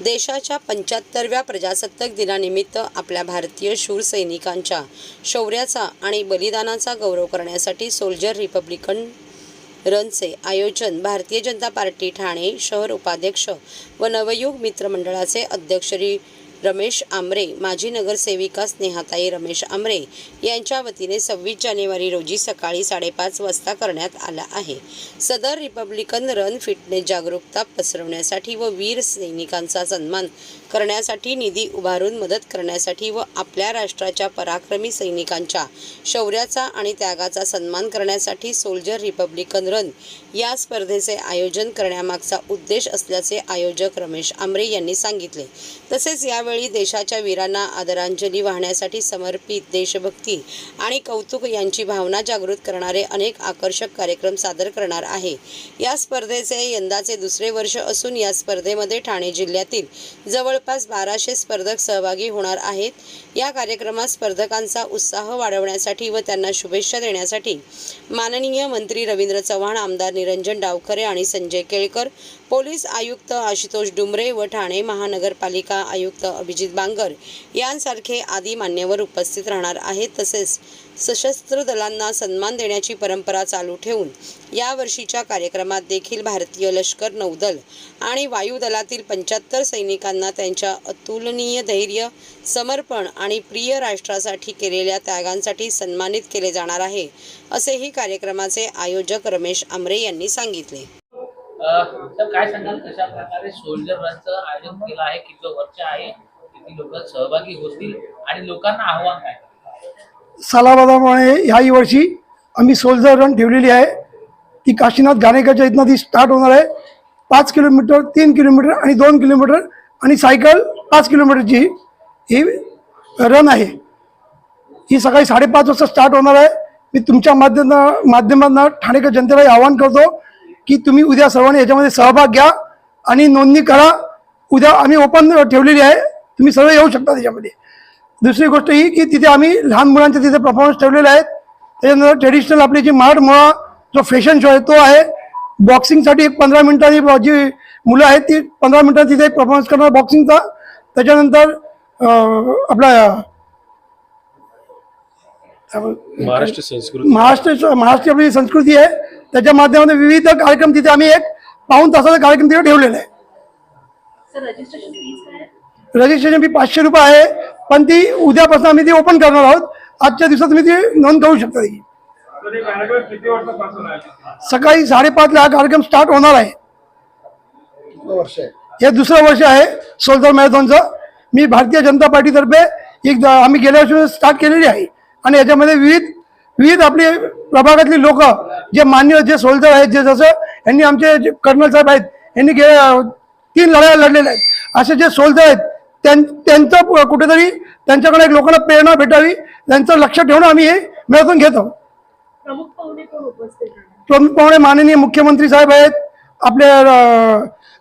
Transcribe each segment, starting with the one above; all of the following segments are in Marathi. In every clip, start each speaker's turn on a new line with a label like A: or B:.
A: देशाच्या पंच्याहत्तरव्या प्रजासत्ताक दिनानिमित्त आपल्या भारतीय शूर सैनिकांच्या शौर्याचा आणि बलिदानाचा गौरव करण्यासाठी सोल्जर रिपब्लिकन रनचे आयोजन भारतीय जनता पार्टी ठाणे शहर उपाध्यक्ष व नवयुग मित्रमंडळाचे अध्यक्ष श्री रमेश आमरे माजी नगरसेविका स्नेहाताई रमेश आमरे यांच्या वतीने सव्वीस जानेवारी रोजी सकाळी साडेपाच वाजता करण्यात आला आहे. सदर रिपब्लिकन रन फिटनेस जागरूकता पसरवण्यासाठी व वीर सैनिकांचा सन्मान करण्यासाठी निधी उभारून मदत करण्यासाठी व आपल्या राष्ट्राच्या पराक्रमी सैनिकांच्या शौर्याचा आणि त्यागाचा सन्मान करण्यासाठी सोल्जर रिपब्लिकन रन या स्पर्धेचे आयोजन करण्यामागचा उद्देश असल्याचे आयोजक रमेश आमरे यांनी सांगितले. तसेच यावेळी देशाच्या वीरांना आदरांजली वाहण्यासाठी समर्पित देशभक्ती आणि कौतुक यांची भावना जागृत करणारे अनेक आकर्षक कार्यक्रम सादर करणार आहे. या स्पर्धेचे यंदाचे दुसरे वर्ष असून या स्पर्धेमध्ये ठाणे जिल्ह्यातील जवळ जवळपास बाराशे स्पर्धक सहभागी होणार आहेत. या कार्यक्रमात स्पर्धकांचा उत्साह वाढवण्यासाठी व त्यांना शुभेच्छा देण्यासाठी माननीय मंत्री रवींद्र चव्हाण आमदार निरंजन डावखरे आणि संजय केळकर पोलीस आयुक्त आशुतोष डुमरे व ठाणे महानगरपालिका आयुक्त अभिजित बांगर यांसारखे आदी मान्यवर उपस्थित राहणार आहेत. तसेच सशस्त्र दलांना सन्मान देण्याची परंपरा चालू ठेवून यावर्षीच्या कार्यक्रमात देखील भारतीय लष्कर नौदल आणि वायुदलातील पंच्याहत्तर सैनिकांना त्यांच्या अतुलनीय धैर्य समर्पण आणि प्रिय राष्ट्रासाठी केलेल्या त्यागांसाठी सन्मानित केले जाणार आहे असेही कार्यक्रमाचे आयोजक रमेश आमरे यांनी सांगितले.
B: काय सांगाल? कशा प्रकारे सोल्जर रनचं आयोजन केलं आहे? किती वर्ष आहे? किती लोक सहभागी होतील? आणि लोकांना आव्हान काय?
C: सालाबादाप्रमाणे ह्याही वर्षी आम्ही सोल्जर रन ठेवलेली आहे. ती काशीनाथ घाणेकरच्या इथनं ती स्टार्ट होणार आहे. पाच किलोमीटर तीन किलोमीटर आणि दोन किलोमीटर आणि सायकल पाच किलोमीटरची ही रन आहे. ही सकाळी साडेपाच वाजता स्टार्ट होणार आहे. मी तुमच्या माध्यम माध्यमातून ठाणेकर जनतेला आवाहन करतो की तुम्ही उद्या सर्वांनी याच्यामध्ये सहभाग घ्या आणि नोंदणी करा. उद्या आम्ही ओपन ठेवलेली आहे. तुम्ही सर्व येऊ शकता त्याच्यामध्ये. दुसरी गोष्ट ही की तिथे आम्ही लहान मुलांचे तिथे परफॉर्मन्स ठेवलेले आहेत. त्याच्यानंतर ट्रेडिशनल आपली जी माड मुळा जो फॅशन शो आहे तो आहे. बॉक्सिंगसाठी एक पंधरा मिनिटांनी जी मुलं आहेत ती पंधरा मिनिटात तिथे परफॉर्मन्स करणार बॉक्सिंगचा त्याच्यानंतर आपला
D: महाराष्ट्र संस्कृती.
C: महाराष्ट्र महाराष्ट्र आपली संस्कृती आहे. त्याच्या माध्यमातून विविध कार्यक्रम तिथे आम्ही एक पाऊन तासाचा कार्यक्रम तिथे ठेवलेला आहे. रजिस्ट्रेशन फी पाचशे रुपये आहे पण ती उद्यापासून आम्ही ती ओपन करणार आहोत. आजच्या दिवसात तुम्ही ती नोंद करू शकता ती. सकाळी साडेपाचला हा कार्यक्रम स्टार्ट होणार आहे. हे दुसरं वर्ष आहे सोल्जर मॅरेथॉनचं. मी भारतीय जनता पार्टीतर्फे एक आम्ही गेल्या वर्षी स्टार्ट केलेली आहे. आणि याच्यामध्ये विविध विविध आपले प्रभागातली लोक जे मान्य जे सोल्जर आहेत जे जसं यांनी आमचे जे कर्नल साहेब आहेत यांनी गेल्या तीन लढाया लढलेल्या आहेत. असे जे सोल्जर आहेत त्यांचं कुठेतरी त्यांच्याकडे एक लोकांना प्रेरणा भेटावी त्यांचं लक्ष ठेवून आम्ही हे मॅरेथॉन घेत.
E: प्रमुख पाहुणे
C: माननीय मुख्यमंत्री साहेब आहेत आपले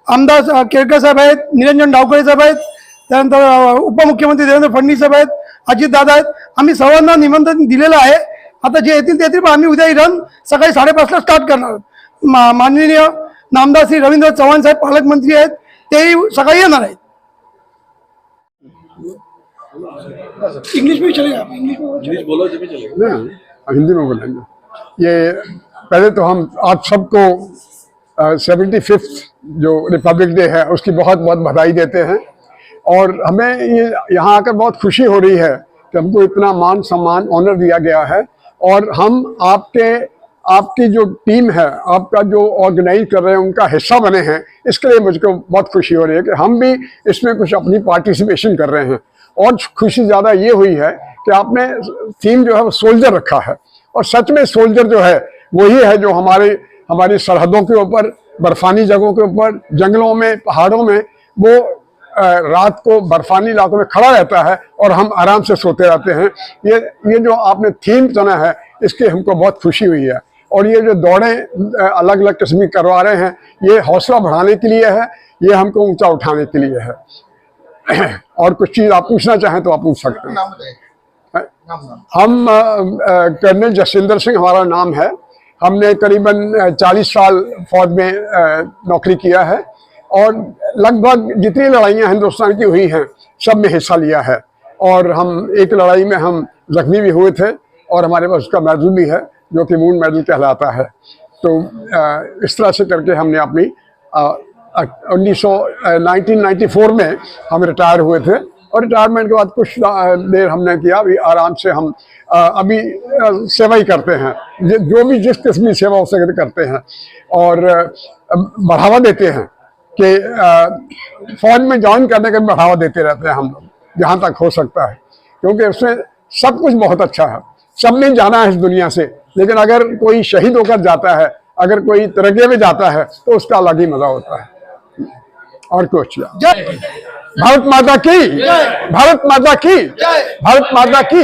C: आमदार केळकर साहेब आहेत निरंजन डावकळे साहेब आहेत त्यानंतर उपमुख्यमंत्री देवेंद्र फडणवीस साहेब आहेत अजितदादा आहेत. आम्ही सर्वांना निमंत्रण दिलेलं आहे. आता जे येतील ते येतील पण आम्ही उद्या ही रन सकाळी साडेपाचला स्टार्ट करणार आहोत. मा- माननीय नामदार श्री रवींद्र चव्हाण साहेब पालकमंत्री आहेत तेही सकाळी येणार आहेत. इंग्लिश में चलेगा? इंग्लिश में
D: इंग्लिश बोलो जब भी चलेगा।
F: ना हिंदी में बोलेंगे। ये पहले तो हम आप सबको सेवेंटी फिफ्थ जो रिपब्लिक डे है उसकी बहुत बहुत बधाई देते हैं। और हमें ये यहाँ आकर बहुत खुशी हो रही है कि हमको इतना मान सम्मान ऑनर दिया गया है। और हम आपके आपकी जो टीम है आपका जो ऑर्गेनाइज कर रहे हैं उनका हिस्सा बने हैं इसके लिए मुझको बहुत खुशी हो रही है कि हम भी इसमें कुछ अपनी पार्टिसिपेशन कर रहे हैं। और खुशी ज़्यादा ये हुई है कि आपने थीम जो है सोल्जर रखा है। और सच में सोल्जर जो है, वही है जो हमारे, हमारी सरहदों के ऊपर, बर्फानी जगहों के ऊपर, जंगलों में, पहाड़ों में, वो रात को बर्फानी इलाकों में खड़ा रहता है और हम आराम से सोते रहते हैं। ये ये जो आपने थीम चुना है, इसकी हमको बहुत खुशी हुई है। और ये जो दौड़ें अलग अलग किस्म की करवा रहे हैं, ये हौसला बढ़ाने के लिए है, ये हमको ऊँचा उठाने के लिए है। और कुछ चीज़ आप पूछना चाहें तो आप पूछ सकते हैं। हम अ, अ, कर्नल जसविंदर सिंह हमारा नाम है। हमने करीबन चालीस साल फौज में नौकरी किया है और लगभग जितनी लड़ाइयाँ हिंदुस्तान की हुई हैं सब में हिस्सा लिया है। और हम एक लड़ाई में हम जख्मी भी हुए थे और हमारे पास उसका मेडल भी है जो कि मून मेडल कहलाता है। तो इस तरह से करके हमने अपनी उन्नीस सौ में हम रिटायर हुए थे और रिटायरमेंट के बाद कुछ देर हमने किया। अभी आराम से हम अभी सेवा ही करते हैं। जो भी जिस किस्म की सेवा हो सके करते हैं और बढ़ावा देते हैं कि फौज में ज्वाइन करने का बढ़ावा देते रहते हैं हम लोग, जहाँ तक हो सकता है। क्योंकि उसमें सब कुछ बहुत अच्छा है। सबने जाना है इस दुनिया से, लेकिन अगर कोई शहीद होकर जाता है, अगर कोई तरक्के में जाता है तो उसका अलग ही मज़ा होता है। और कुछ। भारत माता की। भारत माता की। भारत माता की।